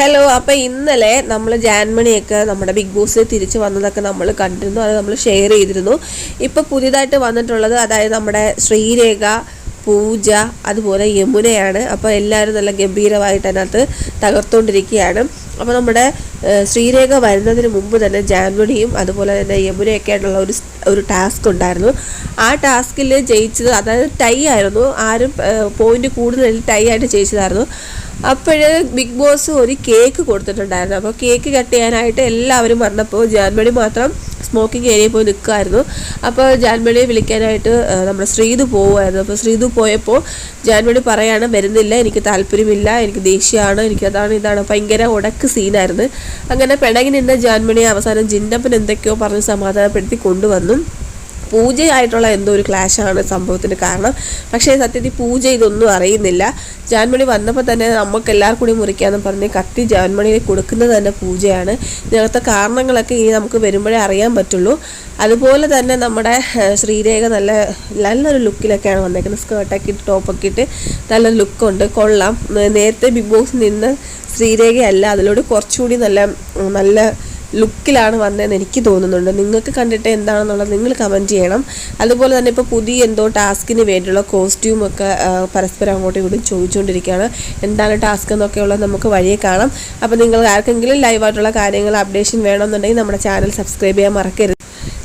Hello അപ്പോൾ ഇന്നലെ നമ്മൾ ജാൻമണിയൊക്കെ നമ്മുടെ ബിഗ് ബോസിൽ തിരിച്ചു വന്നതൊക്കെ നമ്മൾ കണ്ടിരുന്നു അത് നമ്മൾ ഷെയർ ചെയ്തിരുന്നു. ഇപ്പോൾ പുതിയതായിട്ട് വന്നിട്ടുള്ളത് അതായത് നമ്മുടെ ശ്രീരേഖ പൂജ അതുപോലെ യമുനയാണ്. അപ്പോൾ എല്ലാവരും നല്ല ഗംഭീരമായിട്ട് അതിനകത്ത് തകർത്തുകൊണ്ടിരിക്കുകയാണ് അപ്പോൾ നമ്മുടെ ശ്രീരേഖ വരുന്നതിന് മുമ്പ് തന്നെ ജാൻമണിയും അതുപോലെ തന്നെ യമുനയൊക്കെ ആയിട്ടുള്ള ഒരു ഒരു ടാസ്ക് ഉണ്ടായിരുന്നു. ആ ടാസ്കിൽ ജയിച്ചത് അതായത് ടൈ ആയിരുന്നു. ആരും പോയിന്റ് കൂടുതൽ ടൈ ആയിട്ട് ജയിച്ചതായിരുന്നു. അപ്പോഴ് ബിഗ് ബോസ് ഒരു കേക്ക് കൊടുത്തിട്ടുണ്ടായിരുന്നു. അപ്പോൾ കേക്ക് കട്ട് ചെയ്യാനായിട്ട് എല്ലാവരും വന്നപ്പോൾ ജാൻമണി മാത്രം സ്മോക്കിംഗ് ഏരിയയിൽ പോയി നിൽക്കുമായിരുന്നു അപ്പോൾ ജാൻമണിയെ വിളിക്കാനായിട്ട് നമ്മുടെ ശ്രീതു പോവുമായിരുന്നു അപ്പോൾ ശ്രീതു പോയപ്പോൾ ജാൻമണി പറയാണ് വരുന്നില്ല എനിക്ക് താല്പര്യമില്ല എനിക്ക് ദേഷ്യമാണ് എനിക്ക് അതാണ് ഇതാണ്. ഭയങ്കര ഉടക്ക് സീനായിരുന്നു അങ്ങനെ പിണങ്ങി നിന്ന ജാൻമണിയെ അവസാനം ജിന്നപ്പൻ എന്തൊക്കെയോ പറഞ്ഞ് സമാധാനപ്പെടുത്തി കൊണ്ടുവന്നു. പൂജയായിട്ടുള്ള എന്തോ ഒരു ക്ലാഷാണ് സംഭവത്തിന് കാരണം. പക്ഷേ സത്യത്തിൽ പൂജ ഇതൊന്നും അറിയുന്നില്ല. ജാൻമണി വന്നപ്പോൾ തന്നെ നമുക്ക് എല്ലാവർക്കും കൂടി മുറിക്കാമെന്ന് പറഞ്ഞ് കത്തി ജാൻമണിയിൽ കൊടുക്കുന്നത് തന്നെ പൂജയാണ്. ഇതിനകത്തെ കാരണങ്ങളൊക്കെ ഇനി നമുക്ക് വരുമ്പോഴേ അറിയാൻ പറ്റുള്ളൂ. അതുപോലെ തന്നെ നമ്മുടെ ശ്രീരേഖ നല്ല നല്ലൊരു ലുക്കിലൊക്കെയാണ് വന്നേക്കുന്നത്. സ്കേർട്ടൊക്കെ ഇട്ട് ടോപ്പൊക്കെ ഇട്ട് നല്ലൊരു ലുക്കുണ്ട്. കൊള്ളാം. നേരത്തെ ബിഗ് ബോസ് നിന്ന് ശ്രീരേഖയല്ല അതിലൂടെ കുറച്ചുകൂടി നല്ല നല്ല ലുക്കിലാണ് വന്നതെന്ന് എനിക്ക് തോന്നുന്നുണ്ട്. നിങ്ങൾക്ക് കണ്ടിട്ട് എന്താണെന്നുള്ളത് നിങ്ങൾ കമന്റ് ചെയ്യണം. അതുപോലെ തന്നെ ഇപ്പോൾ പുതിയ എന്തോ ടാസ്കിന് വേണ്ടിയുള്ള കോസ്റ്റ്യൂമൊക്കെ പരസ്പരം അങ്ങോട്ടും ഇങ്ങോട്ടും ചോദിച്ചുകൊണ്ടിരിക്കുകയാണ്. എന്താണ് ടാസ്ക് എന്നൊക്കെയുള്ളത് നമുക്ക് വഴിയെ കാണാം. അപ്പോൾ നിങ്ങൾ ആർക്കെങ്കിലും ലൈവായിട്ടുള്ള കാര്യങ്ങൾ അപ്ഡേഷൻ വേണമെന്നുണ്ടെങ്കിൽ നമ്മുടെ ചാനൽ സബ്സ്ക്രൈബ് ചെയ്യാൻ മറക്കരുത്.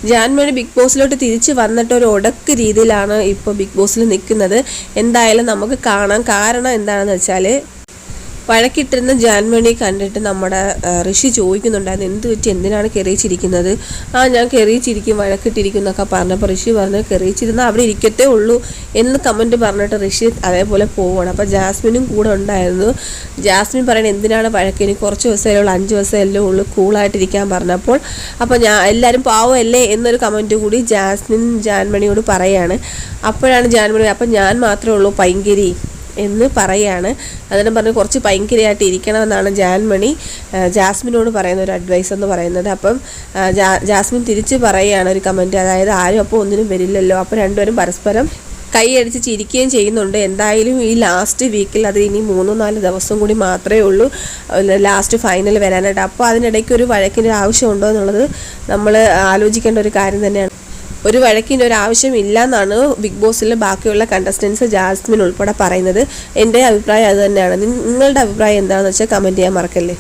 ജാൻമണി ബിഗ് ബോസിലോട്ട് തിരിച്ച് വന്നിട്ട് ഒരു ഒടക്ക് രീതിയിലാണ് ഇപ്പോൾ ബിഗ് ബോസിൽ നിൽക്കുന്നത്. എന്തായാലും നമുക്ക് കാണാം. കാരണം എന്താണെന്ന് വെച്ചാൽ വഴക്കിട്ടിരുന്ന ജാൻമണി കണ്ടിട്ട് നമ്മുടെ ഋഷി ചോദിക്കുന്നുണ്ടായിരുന്നു എന്ത് പറ്റി? എന്തിനാണ് കെറിയിച്ചിരിക്കുന്നത്? ആ ഞാൻ കെറിയിച്ചിരിക്കും വഴക്കിട്ടിരിക്കും എന്നൊക്കെ പറഞ്ഞപ്പോൾ ഋഷി പറഞ്ഞു കെറിയിച്ചിരുന്ന അവിടെ ഇരിക്കത്തേ ഉള്ളൂ എന്ന് കമന്റ് പറഞ്ഞിട്ട് ഋഷി അതേപോലെ പോവുകയാണ്. അപ്പോൾ ജാസ്മിനും കൂടെ ഉണ്ടായിരുന്നു. ജാസ്മിൻ പറയണ എന്തിനാണ് വഴക്കിന് കുറച്ച് ദിവസമേ ഉള്ളൂ അഞ്ച് ദിവസമല്ലേ ഉള്ളൂ കൂളായിട്ടിരിക്കാൻ പറഞ്ഞപ്പോൾ അപ്പോൾ ഞാൻ എല്ലാവരും പാവമല്ലേ? എന്നൊരു കമന്റ് കൂടി ജാസ്മിൻ ജാൻമണിയോട് പറയാണ്. അപ്പോഴാണ് ജാൻമണി അപ്പം ഞാൻ മാത്രമേ ഉള്ളൂ പൈങ്കിരി. എന്ന് പറയാണ്. അതിനെ പറഞ്ഞ് കുറച്ച് ഭയങ്കരമായിട്ട് ഇരിക്കണമെന്നാണ് ജാൻമണി. ജാസ്മിനോട് പറയുന്ന ഒരു അഡ്വൈസ് എന്ന് പറയുന്നത്. അപ്പം ജാസ്മിൻ തിരിച്ച് പറയുകയാണ് ഒരു കമന്റ് അതായത് ആരും അപ്പോൾ ഒന്നിനും വരില്ലല്ലോ. അപ്പോൾ രണ്ടുപേരും പരസ്പരം കൈയടിച്ച് ചിരിക്കുകയും ചെയ്യുന്നുണ്ട്. എന്തായാലും ഈ ലാസ്റ്റ് വീക്കിൽ അത് ഇനി മൂന്നോ നാല് ദിവസം കൂടി മാത്രമേ ഉള്ളൂ. ലാസ്റ്റ് ഫൈനൽ വരാനായിട്ട്. അപ്പോൾ അതിനിടയ്ക്ക് ഒരു വഴക്കിന്റെ ആവശ്യമുണ്ടോ എന്നുള്ളത് നമ്മൾ ആലോചിക്കേണ്ട ഒരു കാര്യം തന്നെയാണ്. ഒരു വഴക്കിന്റെ ഒരു ആവശ്യമില്ല എന്നാണ് ബിഗ് ബോസിൽ ബാക്കിയുള്ള കണ്ടസ്റ്റൻസ് ജാസ്മിൻ ഉൾപ്പെടെ പറയുന്നത്. എന്റെ അഭിപ്രായം അത് തന്നെയാണ്. നിങ്ങളുടെ അഭിപ്രായം എന്താണെന്ന് വെച്ചാൽ കമന്റ് ചെയ്യാൻ മറക്കല്ലേ?